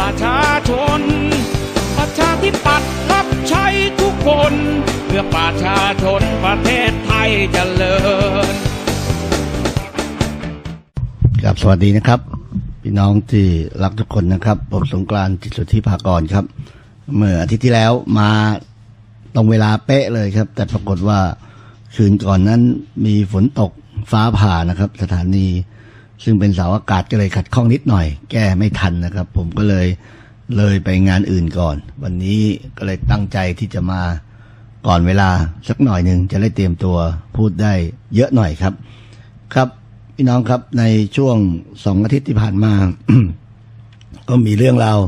ประชาชน ประชาธิปัตย์รับใช้ทุกคน เพื่อประชาชนประเทศไทยเจริญครับสวัสดีนะครับ พี่น้องที่รักทุกคนนะครับ ผมสงกรานต์จิตสุทธิภากรครับ เมื่ออาทิตย์ที่แล้วมาตรงเวลาเป๊ะเลยครับ แต่ปรากฏว่าคืนก่อนนั้นมีฝนตกฟ้าผ่านะครับ สถานี ซึ่งเป็นเสาอากาศก็เลยขัดข้องนิดหน่อย แก้ไม่ทันนะครับ ผมก็เลยเลยไปงานอื่นก่อน วันนี้ก็เลยตั้งใจที่จะมาก่อนเวลาสักหน่อยหนึ่งจะได้เตรียมตัวพูดได้เยอะหน่อยครับ ครับพี่น้องครับในช่วงสองอาทิตย์ที่ผ่านมา ก็มีเรื่องราว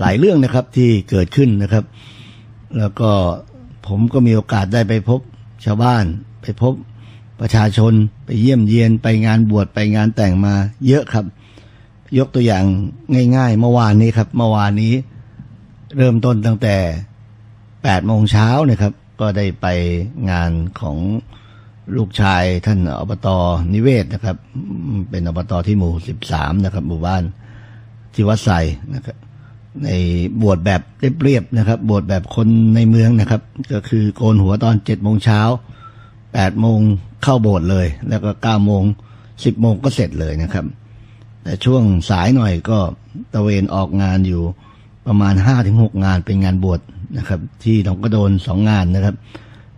หลายเรื่องนะครับที่เกิดขึ้นนะครับ แล้วก็ผมก็มีโอกาสได้ไปพบชาวบ้านไปพบ ประชาชนไปเยี่ยมเยียนไปงานบวชไปงานแต่งมาเยอะครับ ยกตัวอย่างง่าย ๆ เมื่อวานนี้ครับเมื่อวานนี้ เริ่มต้นตั้งแต่8โมงเช้านะครับ ก็ได้ไปงานของลูกชายท่านอบตนิเวศนะครับ เป็นอบตที่หมู่ 13 นะครับ หมู่บ้านที่วัดไซนะครับ ในบวชแบบเรียบๆนะครับ บวชแบบคนในเมืองนะครับ ก็คือโกนหัวตอน7โมงเช้า8โมง เข้าโบสถ์เลย แล้วก็9โมง10โมงก็เสร็จเลยนะครับ แต่ช่วงสายหน่อยก็ตะเวนออกงานอยู่ประมาณห้าถึงหกงานเป็นงานบวชนะครับ ที่หนองกระโดนสองงานนะครับ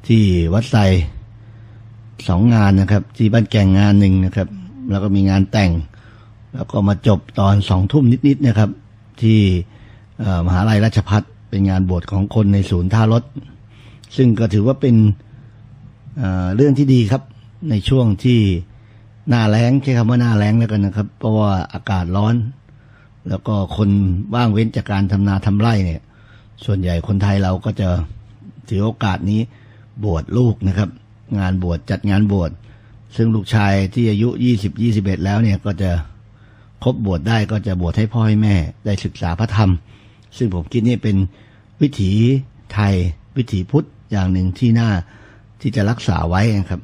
ที่วัดไซสองงานนะครับ ที่บ้านแก่งงานหนึ่งนะครับ แล้วก็มีงานแต่ง แล้วก็มาจบตอนสองทุ่มนิดๆนะครับ ที่มหาลัยราชพัฒเป็นงานบวชของคนในศูนย์ท่ารถ ซึ่งก็ถือว่าเป็นเรื่องที่ดีครับ ในช่วงที่หน้าแล้งใช้คำว่าหน้าแล้งแล้วกันนะครับ เพราะว่าอากาศร้อน แล้วก็คนว่างเว้นจากการทำนาทำไร่เนี่ย ส่วนใหญ่คนไทยเราก็จะถือโอกาสนี้บวชลูกนะครับ งานบวชจัดงานบวชซึ่งลูกชายที่อายุยี่สิบยี่สิบเอ็ดแล้วเนี่ยก็จะครบบวชได้ก็จะบวชให้พ่อให้แม่ได้ศึกษาพระธรรม ซึ่งผมคิดนี่เป็นวิถีไทยวิถีพุทธอย่างหนึ่งที่น่าที่จะรักษาไว้นะครับ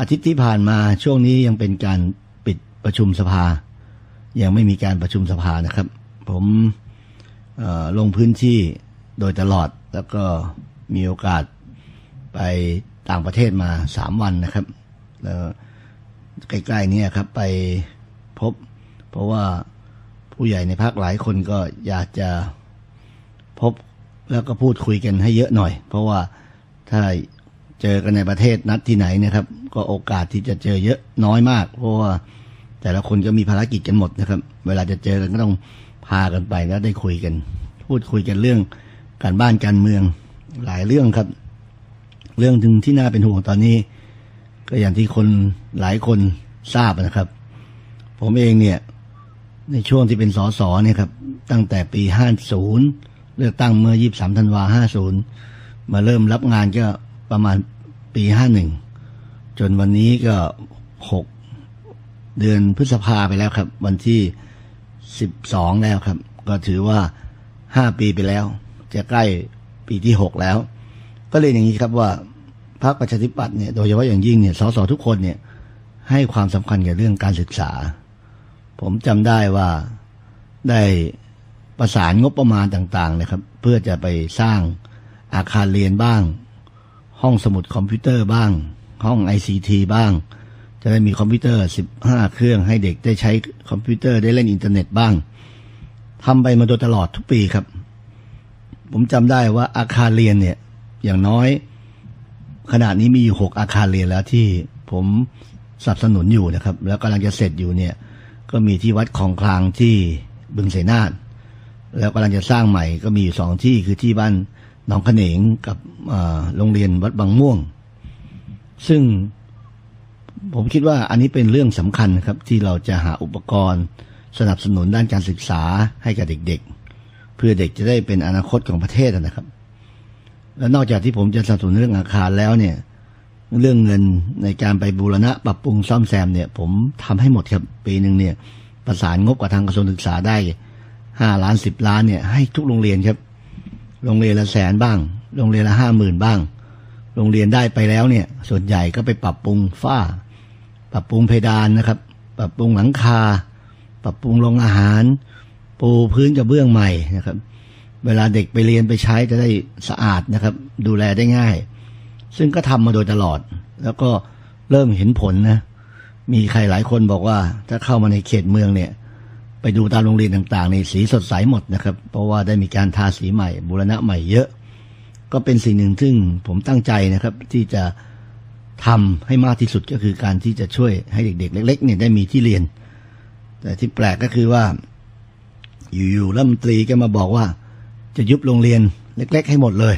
อาทิตย์ที่ผ่านมาช่วงนี้ยังเป็นการปิดประชุมสภา ยังไม่มีการประชุมสภานะครับ ผมลงพื้นที่โดยตลอดแล้วก็มีโอกาสไปต่างประเทศมาสามวันนะครับ แล้วใกล้ๆนี้ครับไปพบ เพราะว่าผู้ใหญ่ในภาคหลายคนก็อยากจะพบแล้วก็พูดคุยกันให้เยอะหน่อย เพราะว่าถ้า เจอกันในประเทศนัดที่ไหนนะครับ ก็โอกาสที่จะเจอเยอะน้อยมาก เพราะว่าแต่ละคนก็มีภารกิจกันหมดนะครับ เวลาจะเจอกันก็ต้องพากันไปแล้วได้คุยกัน พูดคุยกันเรื่องการบ้านการเมืองหลายเรื่องครับ เรื่องถึงที่น่าเป็นห่วงตอนนี้ ก็อย่างที่คนหลายคนทราบนะครับ ผมเองเนี่ยในช่วงที่เป็นสสเนี่ยครับตั้งแต่ปี 50 เลือกตั้งเมื่อ 23 ธันวา 50 มาเริ่มรับงานก็ ประมาณปี51จนวันนี้ก็6เดือนพฤษภาไปแล้วครับ วันที่12แล้วครับ ก็ถือว่า5ปีไปแล้ว จะใกล้ปีที่6แล้ว ก็เลยอย่างนี้ครับว่าพรรคประชาธิปัตย์เนี่ยโดยเฉพาะอย่างยิ่งเนี่ยสสทุกคนเนี่ยให้ความสำคัญกับเรื่องการศึกษา ผมจำได้ว่าได้ประสานงบประมาณต่างๆนะครับ เพื่อจะไปสร้างอาคารเรียนบ้าง ห้องสมุดคอมพิวเตอร์บ้าง ห้อง ICT บ้าง จะได้มีคอมพิวเตอร์ 15 เครื่องให้เด็กได้ใช้คอมพิวเตอร์ได้เล่นอินเทอร์เน็ตบ้างทำไปมาโดยตลอดทุกปีครับ ผมจำได้ว่าอาคารเรียนเนี่ยอย่างน้อย ขณะนี้มีอยู่หกอาคารเรียนแล้วที่ผมสนับสนุนอยู่นะครับ แล้วกำลังจะเสร็จอยู่เนี่ย ก็มีที่วัดของคลางที่บึงเสนาแล้วกำลังจะสร้างใหม่ก็มีอยู่สองที่คือที่บ้าน หนองขเนงกับโรงเรียนวัดบางม่วง ซึ่งผมคิดว่าอันนี้เป็นเรื่องสำคัญครับ ที่เราจะหาอุปกรณ์สนับสนุนด้านการศึกษาให้กับเด็กๆ เพื่อเด็กจะได้เป็นอนาคตของประเทศนะครับ แล้วนอกจากที่ผมจะสนับสนุนเรื่องอาคารแล้วเนี่ย เรื่องเงินในการไปบูรณะปรับปรุงซ่อมแซมเนี่ย ผมทำให้หมดครับปีหนึ่งเนี่ย ประสานงบกับทางกระทรวงศึกษาได้ห้าล้านสิบล้านเนี่ยให้ทุกโรงเรียนครับ โรงเรียนละแสนบ้าง โรงเรียนละห้าหมื่นบ้าง โรงเรียนได้ไปแล้วเนี่ย ส่วนใหญ่ก็ไปปรับปรุงฝ้า ปรับปรุงเพดานนะครับ ปรับปรุงหลังคา ปรับปรุงโรงอาหาร ปูพื้นกระเบื้องใหม่นะครับ เวลาเด็กไปเรียนไปใช้จะได้สะอาดนะครับ ดูแลได้ง่าย ซึ่งก็ทำมาโดยตลอด แล้วก็เริ่มเห็นผลนะ มีใครหลายคนบอกว่า ถ้าเข้ามาในเขตเมืองเนี่ย ไปดูตามโรงเรียนต่างๆในสีสดใสหมดนะครับ เพราะว่าได้มีการทาสีใหม่บูรณะใหม่เยอะ ก็เป็นสิ่งหนึ่งซึ่งผมตั้งใจนะครับที่จะทำให้มากที่สุดก็คือการที่จะช่วยให้เด็ก ๆ เล็กๆเนี่ยได้มีที่เรียน แต่ที่แปลกก็คือว่า อยู่ๆรัฐมนตรีก็มาบอกว่า จะยุบโรงเรียนเล็ก ๆ ให้หมดเลย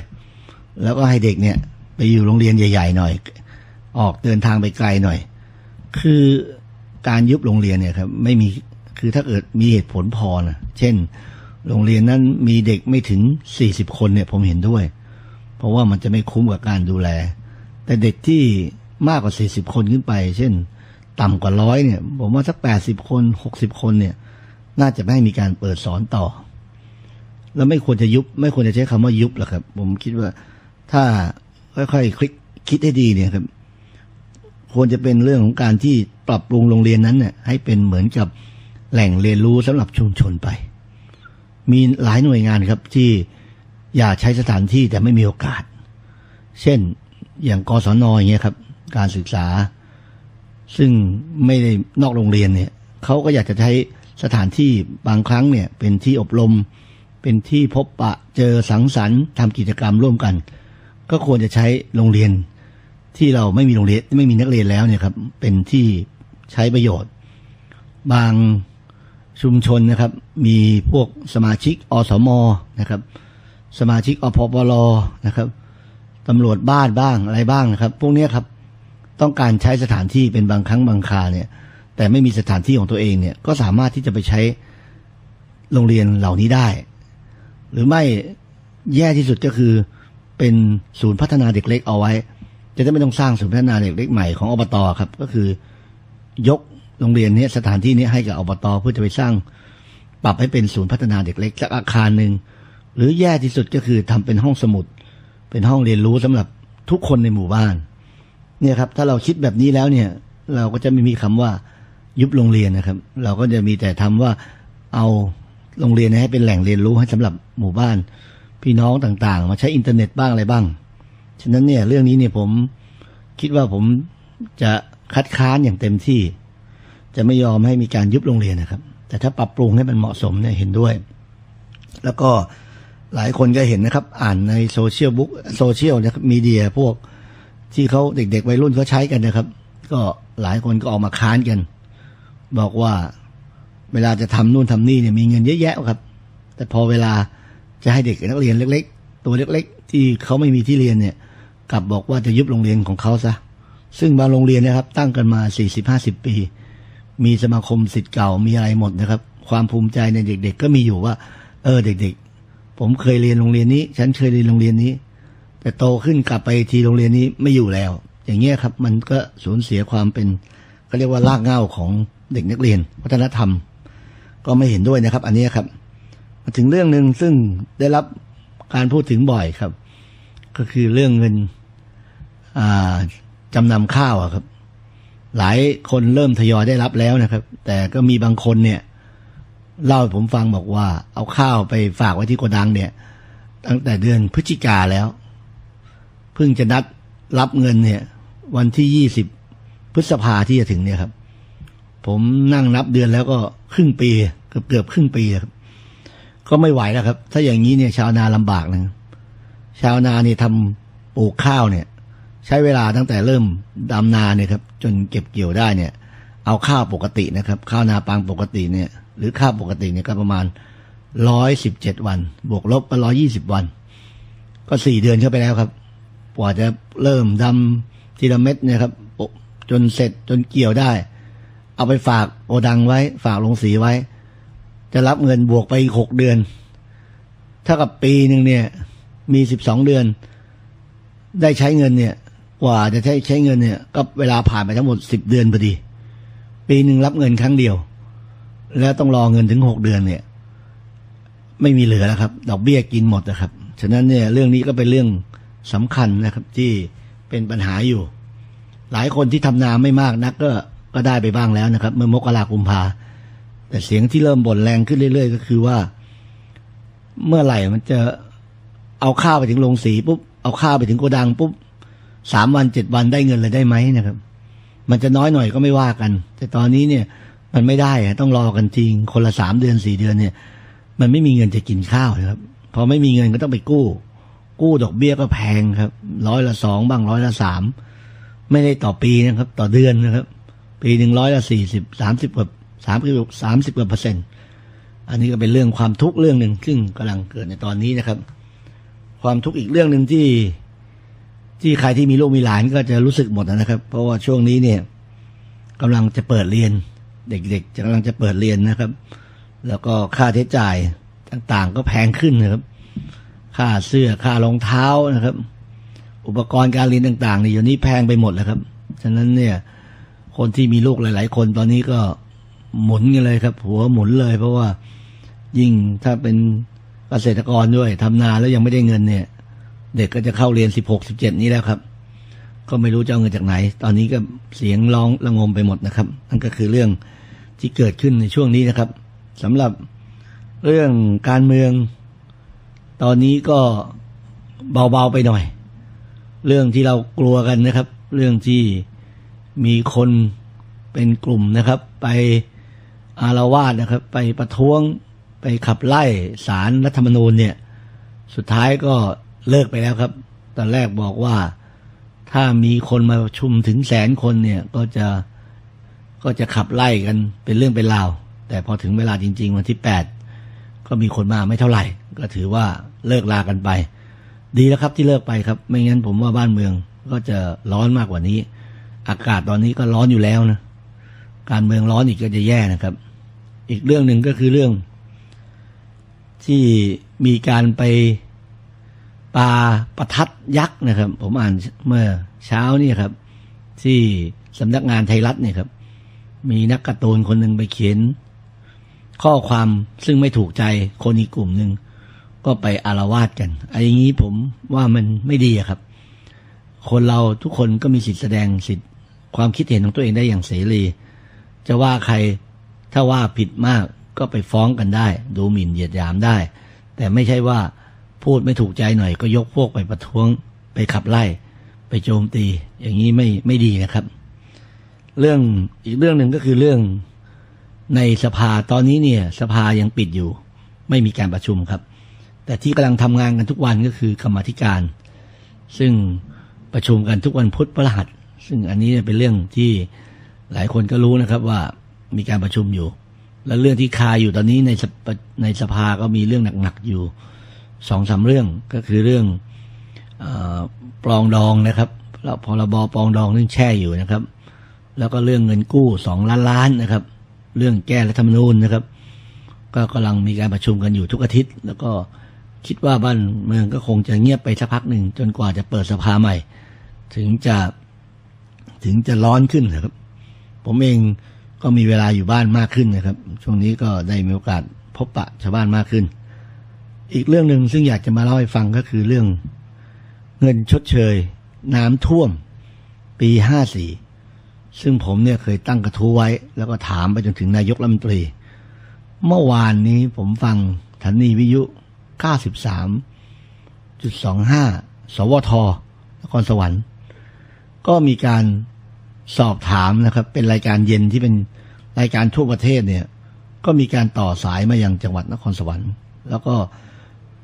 แล้วก็ให้เด็กเนี่ยไปอยู่โรงเรียนใหญ่ ๆ หน่อย ออกเดินทางไปไกลหน่อย คือการยุบโรงเรียนเนี่ยครับไม่มี คือถ้าเกิดมีเหตุผลพอนะเช่น โรงเรียนนั้นมีเด็กไม่ถึงสี่สิบคนเนี่ยผมเห็นด้วย เพราะว่ามันจะไม่คุ้มกับการดูแล แต่เด็กที่มากกว่าสี่สิบคนขึ้นไป เช่น ต่ำกว่าร้อยเนี่ย ผมว่าสักแปดสิบคนหกสิบคนเนี่ย น่าจะไม่ให้มีการเปิดสอนต่อ แล้วไม่ควรจะยุบ ไม่ควรจะใช้คำว่ายุบหรอกครับ ผมคิดว่าถ้าค่อยๆคลิกคิดให้ดีเนี่ยครับ ควรจะเป็นเรื่องของการที่ปรับปรุงโรงเรียนนั้นเนี่ยให้เป็นเหมือนกับ แหล่งเรียนรู้สำหรับชุมชนไป มีหลายหน่วยงานครับที่อยากใช้สถานที่แต่ไม่มีโอกาส เช่นอย่างกศนอย่างเงี้ยครับ การศึกษา ซึ่งไม่ได้นอกโรงเรียนเนี่ยเขาก็อยากจะใช้สถานที่บางครั้งเนี่ย เป็นที่อบรม เป็นที่พบปะเจอสังสรรค์ทำกิจกรรมร่วมกัน ก็ควรจะใช้โรงเรียนที่เราไม่มีโรงเรียนไม่มีนักเรียนแล้วเนี่ยครับ เป็นที่ใช้ประโยชน์ บาง ชุมชนนะครับ มีพวกสมาชิกอสมนะครับ สมาชิกอพปรนะครับตำรวจบ้านบ้างอะไรบ้างนะครับ พวกนี้ครับต้องการใช้สถานที่เป็นบางครั้งบางคราเนี่ย แต่ไม่มีสถานที่ของตัวเองเนี่ย ก็สามารถที่จะไปใช้โรงเรียนเหล่านี้ได้ หรือไม่แย่ที่สุดก็คือเป็นศูนย์พัฒนาเด็กเล็กเอาไว้ จะได้ไม่ต้องสร้างศูนย์พัฒนาเด็กเล็กใหม่ของอบตครับ ก็คือยก โรงเรียนเนี้สถานที่นี้ให้กับอบตเพื่อจะไปสร้างปรับให้เป็นศูนย์พัฒนาเด็กเล็กสักอาคารหนึ่งหรือแย่ที่สุดก็คือทำเป็นห้องสมุด เป็นห้องเรียนรู้สำหรับทุกคนในหมู่บ้าน เนี่ยครับ ถ้าเราคิดแบบนี้แล้วเนี่ย เราก็จะไม่มีคำว่ายุบโรงเรียนนะครับ เราก็จะมีแต่ทำว่าเอาโรงเรียนให้เป็นแหล่งเรียนรู้ให้สำหรับหมู่บ้าน พี่น้องต่างๆ มาใช้อินเทอร์เน็ตบ้างอะไรบ้าง ฉะนั้นเนี่ยเรื่องนี้เนี่ยผมคิดว่าผมจะคัดค้านอย่างเต็มที่ จะไม่ยอมให้มีการยุบโรงเรียนนะครับ แต่ถ้าปรับปรุงให้มันเหมาะสมเนี่ยเห็นด้วย แล้วก็หลายคนก็เห็นนะครับ อ่านในโซเชียลบุ๊กโซเชียลนะครับมีเดียพวกที่เขาเด็กๆวัยรุ่นเขาใช้กันนะครับ ก็หลายคนก็ออกมาค้านกัน บอกว่าเวลาจะทำนู่นทำนี่เนี่ยมีเงินเยอะแยะครับ แต่พอเวลาจะให้เด็กนักเรียนเล็ก ๆ ตัวเล็ก ๆ ที่เขาไม่มีที่เรียนเนี่ย กลับบอกว่าจะยุบโรงเรียนของเขาซะซึ่งบางโรงเรียนนะครับ ตั้งกันมาสี่สิบห้าสิบปี มีสมาคมสิทธิ์เก่ามีอะไรหมดนะครับ ความภูมิใจในเด็ก ๆ ก็มีอยู่ว่า เออเด็ก ๆ ผมเคยเรียนโรงเรียนนี้ ฉันเคยเรียนโรงเรียนนี้ แต่โตขึ้นกลับไปทีโรงเรียนนี้ไม่อยู่แล้ว อย่างเงี้ยครับ มันก็สูญเสียความเป็นเขาเรียกว่ารากเหง้าของเด็กนักเรียน วัฒนธรรม ก็ไม่เห็นด้วยนะครับ อันนี้ครับ มาถึงเรื่องหนึ่งซึ่งได้รับการพูดถึงบ่อยครับ ก็คือเรื่องเงินจำนำข้าวอะครับ หลายคนเริ่มทยอยได้รับแล้วนะครับ แต่ก็มีบางคนเนี่ย เล่าให้ผมฟังบอกว่า เอาข้าวไปฝากไว้ที่โกดังเนี่ย ตั้งแต่เดือนพฤศจิกาแล้ว เพิ่งจะนัดรับเงินเนี่ย วันที่ยี่สิบพฤษภาที่จะถึงเนี่ยครับ ผมนั่งนับเดือนแล้วก็ครึ่งปีเกือบเกือบครึ่งปีครับ ก็ไม่ไหวแล้วครับ ถ้าอย่างนี้เนี่ย ชาวนาลำบากนะชาวนาเนี่ยทำปลูกข้าวเนี่ย ใช้เวลาตั้งแต่เริ่มดำนาเนี่ยครับจนเก็บเกี่ยวได้เนี่ย เอาข้าวปกตินะครับ ข้าวนาปังปกติเนี่ย หรือข้าวปกติเนี่ยก็ประมาณร้อยสิบเจ็ดวัน บวกลบไปร้อยี่สิบวัน ก็สี่เดือนเข้าไปแล้วครับกว่าจะเริ่มดำทีละเม็ดเนี่ยครับจนเสร็จจนเกี่ยวได้ เอาไปฝากโอดังไว้ ฝากลงสีไว้ จะรับเงินบวกไปอีกหกเดือนถ้ากับปีหนึ่งเนี่ย มีสิบสองเดือน ได้ใช้เงินเนี่ย กว่าจะใช้ใช้เงินเนี่ย ก็เวลาผ่านไปทั้งหมดสิบเดือนพอดี ปีหนึ่งรับเงินครั้งเดียว แล้วต้องรอเงินถึงหกเดือนเนี่ย ไม่มีเหลือแล้วครับ ดอกเบี้ยกินหมดนะครับ ฉะนั้นเนี่ยเรื่องนี้ก็เป็นเรื่องสำคัญนะครับ ที่เป็นปัญหาอยู่ หลายคนที่ทำนาไม่มากนักก็ก็ได้ไปบ้างแล้วนะครับ เมื่อมกรากุมภาแต่เสียงที่เริ่มบ่นแรงขึ้นเรื่อย ๆ ก็คือว่า เมื่อไหร่มันจะเอาข้าวไปถึงโรงสีปุ๊บเอาข้าวไปถึงโกดังปุ๊บ สามวันเจ็ดวันได้เงินเลยได้ไหมนะครับ มันจะน้อยหน่อยก็ไม่ว่ากัน แต่ตอนนี้เนี่ย มันไม่ได้ต้องรอกันจริง คนละสามเดือนสี่เดือนเนี่ย มันไม่มีเงินจะกินข้าวครับพอไม่มีเงินก็ต้องไปกู้ กู้ดอกเบี้ยก็แพงครับร้อยละสองบ้างร้อยละสามไม่ได้ต่อปีนะครับ ต่อเดือนนะครับ ปีหนึ่งร้อยละสี่สิบสามสิบกว่าสามสิบสามสิบกว่าเปอร์เซ็นต์อันนี้ก็เป็นเรื่องความทุกข์เรื่องหนึ่งซึ่งกำลังเกิดในตอนนี้นะครับ ความทุกข์อีกเรื่องหนึ่งที่ ที่ใครที่มีลูกมีหลานก็จะรู้สึกหมดนะครับ เพราะว่าช่วงนี้เนี่ยกำลังจะเปิดเรียน เด็กๆจะกำลังจะเปิดเรียนนะครับ แล้วก็ค่าใช้จ่ายต่างๆ ก็แพงขึ้นนะครับ ค่าเสื้อค่ารองเท้านะครับ อุปกรณ์การเรียนต่างๆนี่ยเดี๋ยวนี้แพงไปหมดแล้วครับ ฉะนั้นเนี่ย คนที่มีลูกหลาย ๆ คนตอนนี้ก็หมุนกันเลยครับ หัวหมุนเลย เพราะว่ายิ่งถ้าเป็นเกษตรกรด้วยทำนาแล้วยังไม่ได้เงินเนี่ย เด็กก็จะเข้าเรียนสิบหกสิบเจ็ดนี้แล้วครับ ก็ไม่รู้จะเอาเงินจากไหน ตอนนี้ก็เสียงร้องระงมไปหมดนะครับ นั่นก็คือเรื่องที่เกิดขึ้นในช่วงนี้นะครับสำหรับเรื่องการเมือง ตอนนี้ก็เบาๆไปหน่อย เรื่องที่เรากลัวกันนะครับ เรื่องที่มีคนเป็นกลุ่มนะครับ ไปอารวาสนะครับ ไปประท้วงไปขับไล่สารรัฐธรรมนูญเนี่ย สุดท้ายก็ เลิกไปแล้วครับ ตอนแรกบอกว่าถ้ามีคนมาชุมถึงแสนคนเนี่ยก็จะก็จะขับไล่กันเป็นเรื่องเป็นราว แต่พอถึงเวลาจริง ๆ วันที่แปดก็มีคนมาไม่เท่าไหร่ ก็ถือว่าเลิกลากันไป ดีแล้วครับที่เลิกไปครับ ไม่งั้นผมว่าบ้านเมืองก็จะร้อนมากกว่านี้ อากาศตอนนี้ก็ร้อนอยู่แล้วนะการเมืองร้อนอีกก็จะแย่นะครับ อีกเรื่องหนึ่งก็คือเรื่อง ที่มีการไป ปาประทัดยักษ์นะครับ ผมอ่านเมื่อเช้านี่ครับ ที่สำนักงานไทยรัฐเนี่ยครับ มีนักการ์ตูนคนหนึ่งไปเขียน ข้อความซึ่งไม่ถูกใจคนอีกกลุ่มหนึ่งก็ไปอารวาสกันไอ้อย่างนี้ผมว่ามันไม่ดีครับ คนเราทุกคนก็มีสิทธิแสดงสิทธิความคิดเห็นของตัวเองได้อย่างเสรี จะว่าใครถ้าว่าผิดมากก็ไปฟ้องกันได้ ดูหมิ่นเหยียดหยามได้ แต่ไม่ใช่ว่า พูดไม่ถูกใจหน่อยก็ยกพวกไปประท้วงไปขับไล่ ไปโจมตี อย่างนี้ไม่ไม่ดีนะครับ เรื่องอีกเรื่องหนึ่งก็คือเรื่องในสภาตอนนี้เนี่ย สภายังปิดอยู่ ไม่มีการประชุมครับ แต่ที่กำลังทำงานกันทุกวันก็คือกรรมธิการ ซึ่งประชุมกันทุกวันพุธพฤหัส ซึ่งอันนี้เป็นเรื่องที่หลายคนก็รู้นะครับว่ามีการประชุมอยู่ และเรื่องที่คาอยู่ตอนนี้ในในสภาก็มีเรื่องหนักๆอยู่ สองสามเรื่องก็คือเรื่องอปลองดองนะครับแล้วพรบปลองดองเรื่องแช่อยู่นะครับ แล้วก็เรื่องเงินกู้สองล้านล้านนะครับ เรื่องแก้รัฐธรรมนูญนะครับ ก็กำลังมีการประชุมกันอยู่ทุกอาทิตย์ แล้วก็คิดว่าบ้านเมืองก็คงจะเงียบไปสักพักหนึ่งจนกว่าจะเปิดสภาใหม่ ถึงจะถึงจะร้อนขึ้นนะครับ ผมเองก็มีเวลาอยู่บ้านมากขึ้นนะครับ ช่วงนี้ก็ได้มีโอกาสพบปะชาวบ้านมากขึ้น อีกเรื่องหนึ่งซึ่งอยากจะมาเล่าให้ฟังก็คือเรื่องเงินชดเชย น้ำท่วม ปีห้าสี่ซึ่งผมเนี่ยเคยตั้งกระทู้ไว้ แล้วก็ถามไปจนถึงนายกรัฐมนตรี เมื่อวานนี้ผมฟังฐานีวิยุ 93.25 สวทนครสวรรค์ ก็มีการสอบถามนะครับ เป็นรายการเย็นที่เป็นรายการทั่วประเทศเนี่ย ก็มีการต่อสายมายังจังหวัดนครสวรรค์ แล้วก็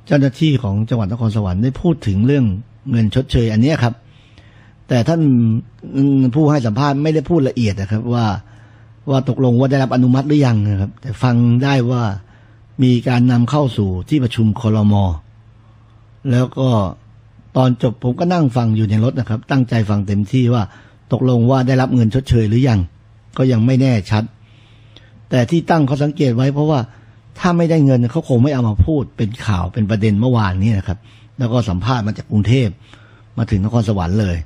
เจ้าหน้าที่ของจังหวัดนครสวรรค์ได้พูดถึงเรื่องเงินชดเชย อันนี้ครับ แต่ท่านผู้ให้สัมภาษณ์ไม่ได้พูดละเอียดนะครับ ว่าว่าตกลงว่าได้รับอนุมัติหรือยังนะครับ แต่ฟังได้ว่ามีการนำเข้าสู่ที่ประชุมคลมแล้วก็ตอนจบผมก็นั่งฟังอยู่ในรถนะครับ ตั้งใจฟังเต็มที่ว่าตกลงว่าได้รับเงินชดเชยหรือยัง ก็ยังไม่แน่ชัด แต่ที่ตั้งเขาสังเกตไว้เพราะว่า ถ้าไม่ได้เงินเขาคงไม่เอามาพูดเป็นข่าวเป็นประเด็นเมื่อวานนี้นะครับ แล้วก็สัมภาษณ์มาจากกรุงเทพมาถึงนครสวรรค์เลย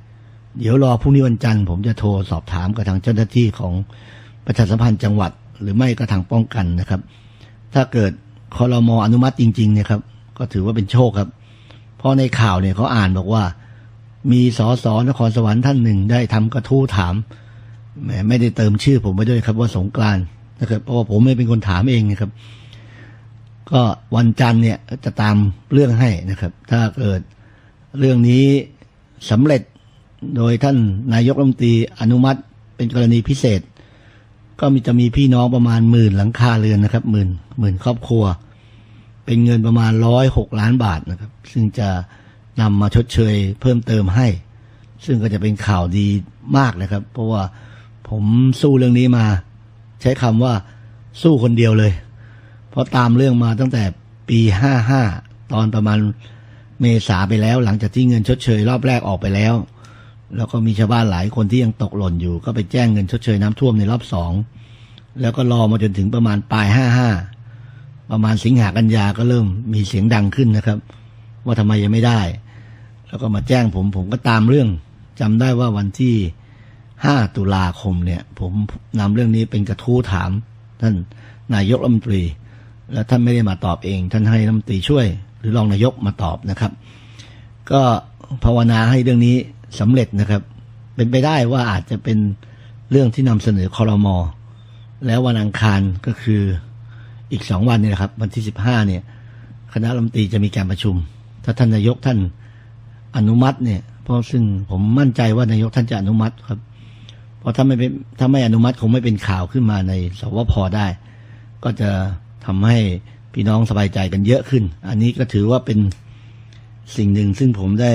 เดี๋ยวรอพรุ่งนี้วันจันทร์ผมจะโทรสอบถามกับทางเจ้าหน้าที่ของประชาสัมพันธ์จังหวัด หรือไม่ก็ทางป้องกันนะครับ ถ้าเกิดคอรมออนุมัติจริงๆเนี่ยครับ ก็ถือว่าเป็นโชคครับ เพราะในข่าวเนี่ยเขาอ่านบอกว่า มีสอสอนครสวรรค์ท่านหนึ่งได้ทำกระทู้ถามแหมไม่ได้เติมชื่อผมไปด้วยครับว่าสงกรานนะครับเพราะว่าผมไม่เป็นคนถามเองนะครับ ก็วันจันทร์เนี่ยจะตามเรื่องให้นะครับ ถ้าเกิดเรื่องนี้สำเร็จโดยท่านนายกรัฐมนตรีอนุมัติเป็นกรณีพิเศษ ก็มีจะมีพี่น้องประมาณหมื่นหลังคาเรือนนะครับหมื่นหมื่นครอบครัว เป็นเงินประมาณร้อยหกล้านบาทนะครับ ซึ่งจะนำมาชดเชยเพิ่มเติมให้ ซึ่งก็จะเป็นข่าวดีมากนะครับ เพราะว่าผมสู้เรื่องนี้มา ใช้คำว่าสู้คนเดียวเลย ราะตามเรื่องมาตั้งแต่ปีห้าห้าตอนประมาณเมษาไปแล้ว หลังจากที่เงินชดเชยรอบแรกออกไปแล้ว แล้วก็มีชาวบ้านหลายคนที่ยังตกหล่นอยู่ ก็ไปแจ้งเงินชดเชยน้ำท่วมในรอบสองแล้วก็รอมาจนถึงประมาณปลายห้าห้าประมาณสิงหากันยาก็เริ่มมีเสียงดังขึ้นนะครับ ว่าทำไมยังไม่ได้ แล้วก็มาแจ้งผมผมก็ตามเรื่องจำได้ว่าวันที่ห้าตุลาคมเนี่ย ผมนำเรื่องนี้เป็นกระทู้ถามท่านนายกรัฐมนตรี แล้วท่านไม่ได้มาตอบเอง ท่านให้รัฐมนตรีช่วย หรือรองนายกมาตอบนะครับ ก็ภาวนาให้เรื่องนี้สำเร็จนะครับ เป็นไปได้ว่าอาจจะเป็นเรื่องที่นำเสนอคอรมอแล้ววันอังคารก็คืออีกสองวันนี่นะครับ วันที่สิบห้าเนี่ย คณะรัฐมนตรีจะมีการประชุม ถ้าท่านนายกท่านอนุมัติเนี่ย เพราะซึ่งผมมั่นใจว่านายกท่านจะอนุมัติครับ เพราะถ้าไม่เป็นถ้าไม่อนุมัติคงไม่เป็นข่าวขึ้นมาในสวพได้ ก็จะ ทำให้พี่น้องสบายใจกันเยอะขึ้น อันนี้ก็ถือว่าเป็นสิ่งหนึ่งซึ่งผมได้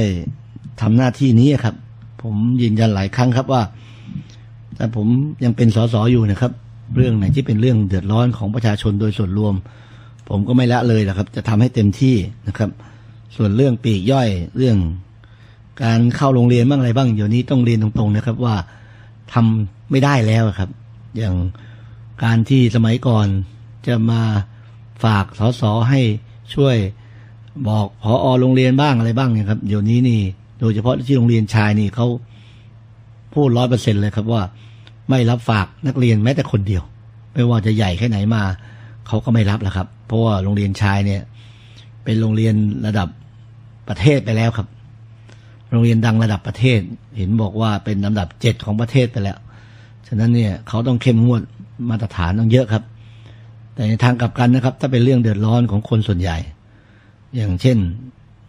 ทำหน้าที่นี้ครับ ผมยืนยันหลายครั้งครับว่า แต่ผมยังเป็นสสอยู่นะครับ เรื่องไหนที่เป็นเรื่องเดือดร้อนของประชาชนโดยส่วนรวม ผมก็ไม่ละเลยนะครับ จะทำให้เต็มที่นะครับ ส่วนเรื่องปีกย่อยเรื่อง การเข้าโรงเรียนบ้างอะไรบ้างเดี๋ยวนี้ต้องเรียนตรงๆนะครับว่าทำไม่ได้แล้วครับ อย่างการที่สมัยก่อน จะมาฝากสสให้ช่วยบอกพอโรงเรียนบ้างอะไรบ้างเนี่ยครับเดี๋ยวนี้นี่ โดยเฉพาะที่โรงเรียนชายนี่เขาพูดร้อยเปอร์เซ็นเลยครับว่า ไม่รับฝากนักเรียนแม้แต่คนเดียว ไม่ว่าจะใหญ่แค่ไหนมาเขาก็ไม่รับแล้วครับ เพราะว่าโรงเรียนชายเนี่ย เป็นโรงเรียนระดับประเทศไปแล้วครับ โรงเรียนดังระดับประเทศ เห็นบอกว่าเป็นลำดับเจ็ดของประเทศไปแล้ว ฉะนั้นเนี่ยเขาต้องเข้มงวดมาตรฐานต้องเยอะครับ แต่ในทางกลับกันนะครับ ถ้าเป็นเรื่องเดือดร้อนของคนส่วนใหญ่ อย่างเช่น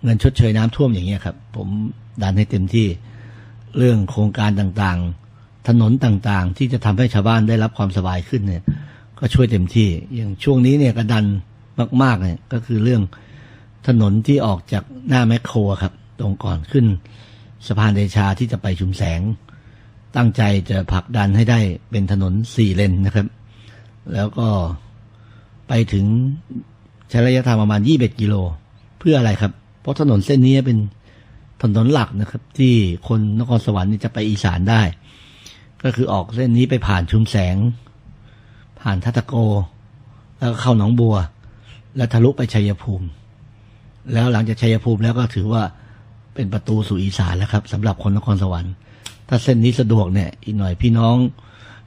เงินชดเชยน้ำท่วมอย่างเงี้ยครับ ผมดันให้เต็มที่เรื่องโครงการต่างๆ ถนนต่างๆ ที่จะทำให้ชาวบ้านได้รับความสบายขึ้นเนี่ย ก็ช่วยเต็มที่ อย่างช่วงนี้เนี่ยก็ดันมากๆเนี่ยก็คือเรื่องถนนที่ออกจากหน้าแมคโครครับ ตรงก่อนขึ้นสะพานเดชาที่จะไปชุมแสง ตั้งใจจะผลักดันให้ได้เป็นถนนสี่เลนนะครับ แล้วก็ ไปถึงใช้ระยะทางประมาณยี่สิบกิโล เพื่ออะไรครับ เพราะถนนเส้นนี้เป็นถนนหลักนะครับ ที่คนนครสวรรค์นี่จะไปอีสานได้ ก็คือออกเส้นนี้ไปผ่านชุมแสง ผ่านทัตตะโก แล้วเข้าหนองบัว แล้วทะลุไปชัยภูมิ แล้วหลังจากชัยภูมิแล้วก็ถือว่าเป็นประตูสู่อีสานแล้วครับสำหรับคนนครสวรรค์ถ้าเส้นนี้สะดวกเนี่ย อีกหน่อยพี่น้อง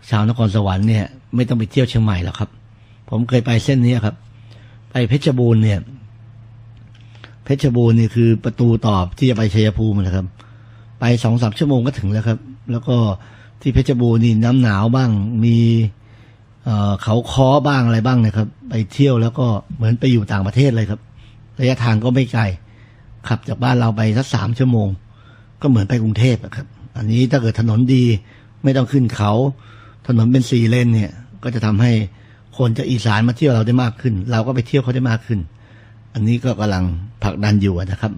ชาวนครสวรรค์เนี่ย ไม่ต้องไปเที่ยวเชียงใหม่แล้วครับ ผมเคยไปเส้นนี้ครับ ไปเพชรบูรณ์เนี่ย เพชรบูรณ์นี่คือประตูตอบที่จะไปชัยภูมินะครับ ไปสองสามชั่วโมงก็ถึงแล้วครับ แล้วก็ที่เพชรบูรณ์นี่น้ำหนาวบ้าง มีเอเขาค้อบ้างอะไรบ้างนะครับ ไปเที่ยวแล้วก็เหมือนไปอยู่ต่างประเทศเลยครับ ระยะทางก็ไม่ไกลขับจากบ้านเราไปสักสามชั่วโมง ก็เหมือนไปกรุงเทพอะครับ อันนี้ถ้าเกิดถนนดีไม่ต้องขึ้นเขา ถนนเป็นสี่เลนเนี่ย ก็จะทำให้ คนจากอีสานมาเที่ยวเราได้มากขึ้น เราก็ไปเที่ยวเขาได้มากขึ้น อันนี้ก็กำลังผลักดันอยู่นะครับ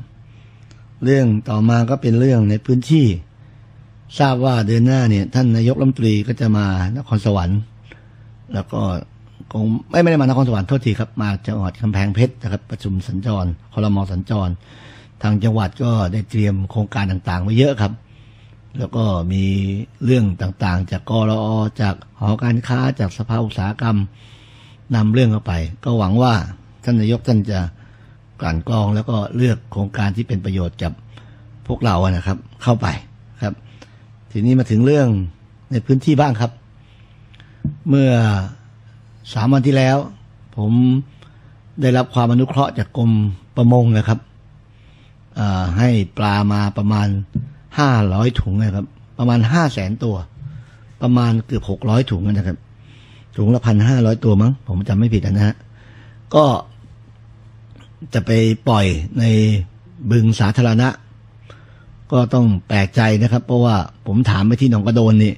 เรื่องต่อมาก็เป็นเรื่องในพื้นที่ ทราบว่าเดือนหน้าเนี่ย ท่านนายกรัฐมนตรีก็จะมานครสวรรค์ แล้วก็คงไม่ไม่ได้มานครสวรรค์โทษทีครับมาจังหวัดกำแพงเพชรนะครับ ประชุมสัญจรคอรมอสัญจร ทางจังหวัดก็ได้เตรียมโครงการต่างๆไว้เยอะครับ แล้วก็มีเรื่องต่างๆ จากกรอจากหอการค้าจากสภาอุตสาหกรรมนำเรื่องเข้าไป ก็หวังว่าท่านนายกท่านจะกลั่นกรองแล้วก็เลือกโครงการที่เป็นประโยชน์กับพวกเราอะนะครับ เข้าไปครับ ทีนี้มาถึงเรื่องในพื้นที่บ้างครับ เมื่อสามวันที่แล้ว ผมได้รับความอนุเคราะห์จากกรมประมงนะครับให้ปลามาประมาณ ห้าร้อยถุงนะครับ ประมาณห้าแสนตัว ประมาณเกือบหกร้อยถุงนะครับ ถุงละพันห้าร้อยตัวมั้ง ผมจำไม่ผิดนะฮะ ก็จะไปปล่อยในบึงสาธารณะ ก็ต้องแปลกใจนะครับ เพราะว่าผมถามไปที่หนองกระโดนนี่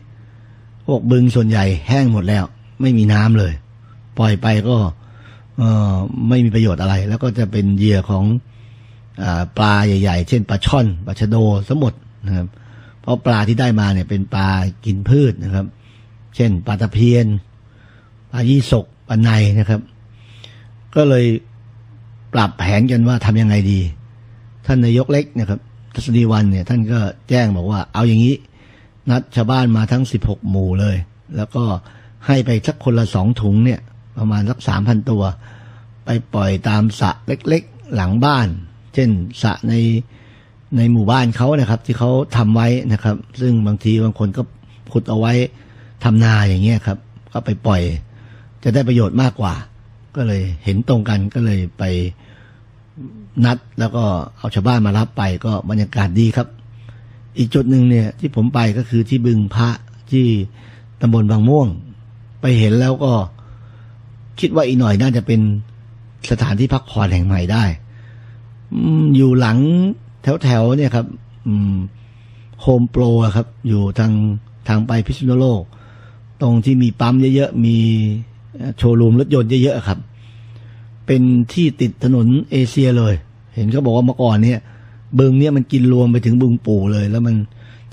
พวกบึงส่วนใหญ่แห้งหมดแล้ว ไม่มีน้ำเลย ปล่อยไปก็เออไม่มีประโยชน์อะไร แล้วก็จะเป็นเหยื่อของอปลาใหญ่ ๆ เช่นปลาช่อนปลาชะโดสมด นะครับ เพราะปลาที่ได้มาเนี่ยเป็นปลากินพืชนะครับ เช่นปลาตะเพียนปลายี่สกปลาในนะครับ ก็เลยปรับแผนกันว่าทำยังไงดี ท่านนายกเล็กนะครับทัศนีวันเนี่ย ท่านก็แจ้งบอกว่าเอาอย่างนี้ นัดชาวบ้านมาทั้งสิบหกหมู่เลย แล้วก็ให้ไปสักคนละสองถุงเนี่ย ประมาณสักสามพันตัว ไปปล่อยตามสระเล็กๆหลังบ้าน เช่นสระใน ในหมู่บ้านเขานะครับ ที่เขาทำไว้นะครับ ซึ่งบางทีบางคนก็ขุดเอาไว้ทำนาอย่างเงี้ยครับ ก็ไปปล่อย จะได้ประโยชน์มากกว่า ก็เลยเห็นตรงกันก็เลยไปนัดแล้วก็เอาชาวบ้านมารับไปก็บรรยากาศดีครับ อีกจุดหนึ่งเนี่ยที่ผมไปก็คือที่บึงพระที่ตำบลบางม่วง ไปเห็นแล้วก็คิดว่าอีกหน่อยน่าจะเป็นสถานที่พักผ่อนแห่งใหม่ได้อยู่หลัง แถวๆเนี่ยครับโฮมโปรครับ อยู่ทางทางไปพิษณุโลก ตรงที่มีปั๊มเยอะๆ มีโชว์รูมรถยนต์เยอะๆครับ เป็นที่ติดถนนเอเชียเลย เห็นเขาบอกว่าเมื่อก่อนเนี่ย บึงเนี่ยมันกินรวมไปถึงบึงปู่เลย แล้วมัน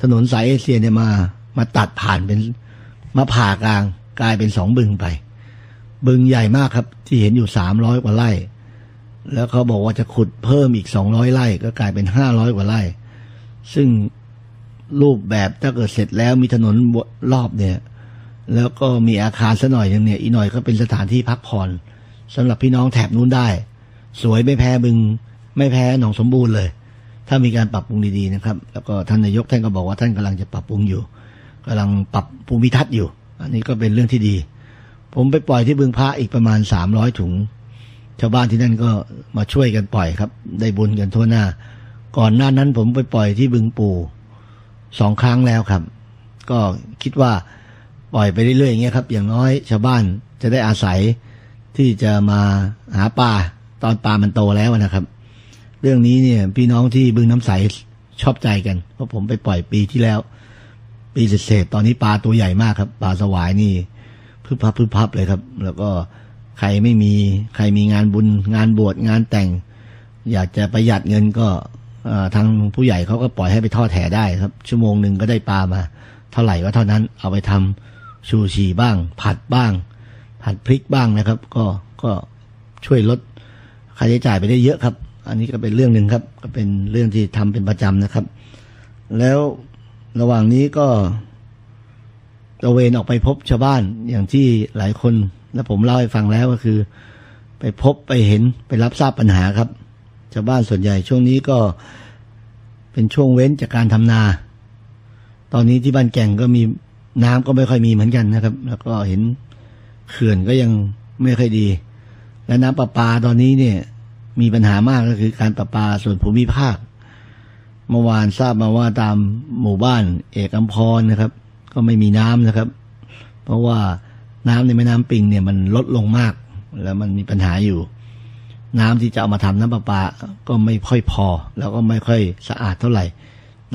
ถนนสายเอเชียเนี่ยมา มาตัดผ่านเป็นมาผ่ากลาง กลายเป็นสองบึงไป บึงใหญ่มากครับ ที่เห็นอยู่สามร้อยกว่าไร่ แล้วเขาบอกว่าจะขุดเพิ่มอีกสองร้อยไร่ก็กลายเป็นห้าร้อยกว่าไร่ ซึ่งรูปแบบถ้าเกิดเสร็จแล้วมีถนนรอบเนี่ย แล้วก็มีอาคารสัหน่อยหนึงเนี่ยอีหน่อยก็เป็นสถานที่พักผ่อนสำหรับพี่น้องแถบนู้นได้ สวยไม่แพ้บึง ไม่แพ้หนองสมบูรณ์เลย ถ้ามีการปรับปรุงดีๆนะครับ แล้วก็ท่านนายกท่านก็บอกว่าท่านกำลังจะปรับปรุงอยู่กำลังปรับภูมิทัศน์อยู่ อันนี้ก็เป็นเรื่องที่ดี ผมไปปล่อยที่บึงพระอีกประมาณสามร้อยถุง ชาวบ้านที่นั่นก็มาช่วยกันปล่อยครับ ได้บุญกันทั่วหน้า ก่อนหน้านั้นผมไปปล่อยที่บึงปู่สองครั้งแล้วครับ ก็คิดว่าปล่อยไปเรื่อยๆอย่างเงี้ยครับ อย่างน้อยชาวบ้านจะได้อาศัยที่จะมาหาปลาตอนปลามันโตแล้วนะครับ เรื่องนี้เนี่ย พี่น้องที่บึงน้ำใสชอบใจกัน เพราะผมไปปล่อยปีที่แล้ว ปีเศษตอนนี้ปลาตัวใหญ่มากครับปลาสวายนี่พึบพับพึบพับเลยครับ แล้วก็ ใครไม่มีใครมีงานบุญงานบวชงานแต่ง อยากจะประหยัดเงินก็ทางผู้ใหญ่เขาก็ปล่อยให้ไปทอดแถได้ครับ ชั่วโมงหนึ่งก็ได้ปลามา เท่าไหร่ก็เท่านั้นเอาไปทำชูชีบ้าง ผัดบ้าง ผัดพริกบ้างนะครับ ก็ก็ช่วยลดค่าใช้จ่ายไปได้เยอะครับ อันนี้ก็เป็นเรื่องหนึ่งครับ ก็เป็นเรื่องที่ทำเป็นประจำนะครับ แล้วระหว่างนี้ก็ ตะเวนออกไปพบชาวบ้านอย่างที่หลายคน และผมเล่าให้ฟังแล้วก็คือ ไปพบไปเห็นไปรับทราบปัญหาครับ ชาวบ้านส่วนใหญ่ช่วงนี้ก็เป็นช่วงเว้นจากการทำนา ตอนนี้ที่บ้านแก่งก็มีน้ำก็ไม่ค่อยมีเหมือนกันนะครับ แล้วก็เห็นเขื่อนก็ยังไม่ค่อยดี และน้ำประปาตอนนี้เนี่ยมีปัญหามากก็คือการประปาส่วนภูมิภาค เมื่อวานทราบมาว่าตามหมู่บ้าน เอกอัมพรนะครับ ก็ไม่มีน้ำนะครับ เพราะว่าน้ำในแม่น้ำปิงเนี่ยมันลดลงมาก แล้วมันมีปัญหาอยู่ น้ำที่จะเอามาทำน้ำประปาก็ไม่ค่อยพอ แล้วก็ไม่ค่อยสะอาดเท่าไหร่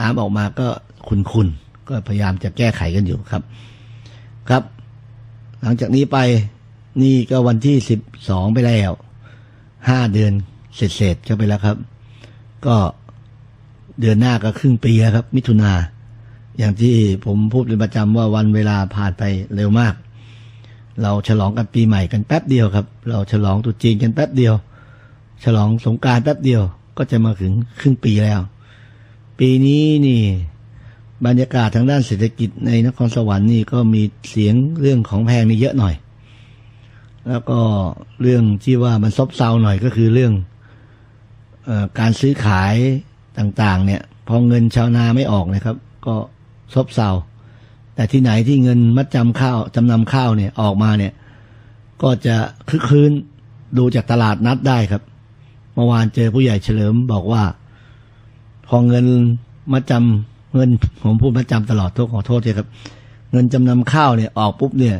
น้ำออกมาก็ขุ่นๆก็พยายามจะแก้ไขกันอยู่ครับ ครับ หลังจากนี้ไปนี่ก็วันที่สิบสองไปแล้วห้าเดือนเสร็จๆก็ไปแล้วครับ ก็เดือนหน้าก็ครึ่งปีแล้วครับ มิถุนา อย่างที่ผมพูดเป็นประจำว่าวันเวลาผ่านไปเร็วมาก เราฉลองกันปีใหม่กันแป๊บเดียวครับ เราฉลองตรุษจีนกันแป๊บเดียว ฉลองสงกรารแป๊บเดียวก็จะมาถึงครึ่งปีแล้ว ปีนี้นี่บรรยากาศทางด้านเศรษฐกิจในนครสวรรค์นี่ก็มีเสียงเรื่องของแพงนี่เยอะหน่อย แล้วก็เรื่องที่ว่ามันซบเซาหน่อยก็คือเรื่องอการซื้อขายต่างๆ เนี่ย พอเงินชาวนาไม่ออกนะครับ ก็ ซบเซาแต่ที่ไหนที่เงินมัดจำข้าวจำนำข้าวเนี่ยออกมาเนี่ย ก็จะคึกคืนดูจากตลาดนัดได้ครับเมื่อวานเจอผู้ใหญ่เฉลิมบอกว่า พอเงินมัดจำเงินผมพูดมัดจำตลอดโทษขอโทษทีครับ เงินจำนำข้าวเนี่ยออกปุ๊บเนี่ย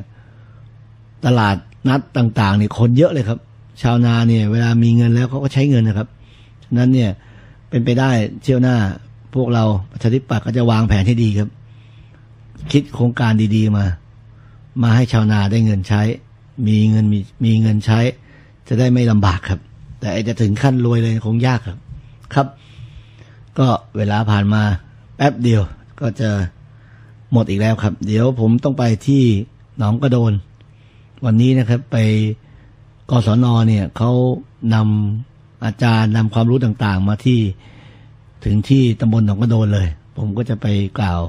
ตลาดนัดต่างๆเนี่ยคนเยอะเลยครับ ชาวนาเนี่ย เวลามีเงินแล้วเขาก็ใช้เงินนะครับฉะนั้นเนี่ยเป็นไปได้เที่ยวหน้าพวกเราประชาธิปัตย์ก็จะวางแผนให้ดีครับ คิดโครงการดีๆมา มาให้ชาวนาได้เงินใช้ มีเงินมีมีเงินใช้ จะได้ไม่ลำบากครับ แต่จะถึงขั้นรวยเลยคงยากครับ ครับ ก็เวลาผ่านมาแป๊บเดียวก็จะหมดอีกแล้วครับ เดี๋ยวผมต้องไปที่หนองกระโดน วันนี้นะครับไปกศนเนี่ยเขานำอาจารย์นำความรู้ต่างๆ มาที่ถึงที่ตำบลหนองกระโดนเลย ผมก็จะไปกล่าว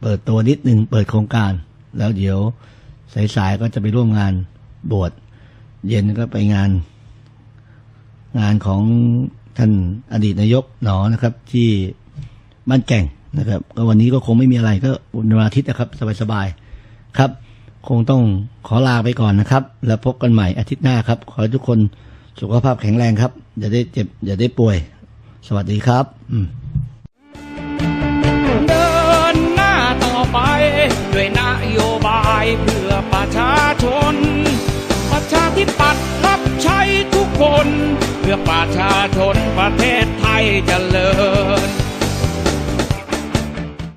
เปิดตัวนิดหนึ่งเปิดโครงการ แล้วเดี๋ยวสายๆก็จะไปร่วมงานบวชเย็นก็ไปงาน งานของท่านอดีตนายกหนอนะครับ ที่บ้านแก่งนะครับ ก็วันนี้ก็คงไม่มีอะไรก็วันอาทิตย์นะครับ สบายๆครับ คงต้องขอลาไปก่อนนะครับ แล้วพบกันใหม่อาทิตย์หน้าครับ ขอให้ทุกคนสุขภาพแข็งแรงครับอย่าได้เจ็บอย่าได้ป่วย สวัสดีครับ อืม ประชาชน ประชาธิปัตย์รับใช้ทุกคน เพื่อประชาชนประเทศไทยเจริญ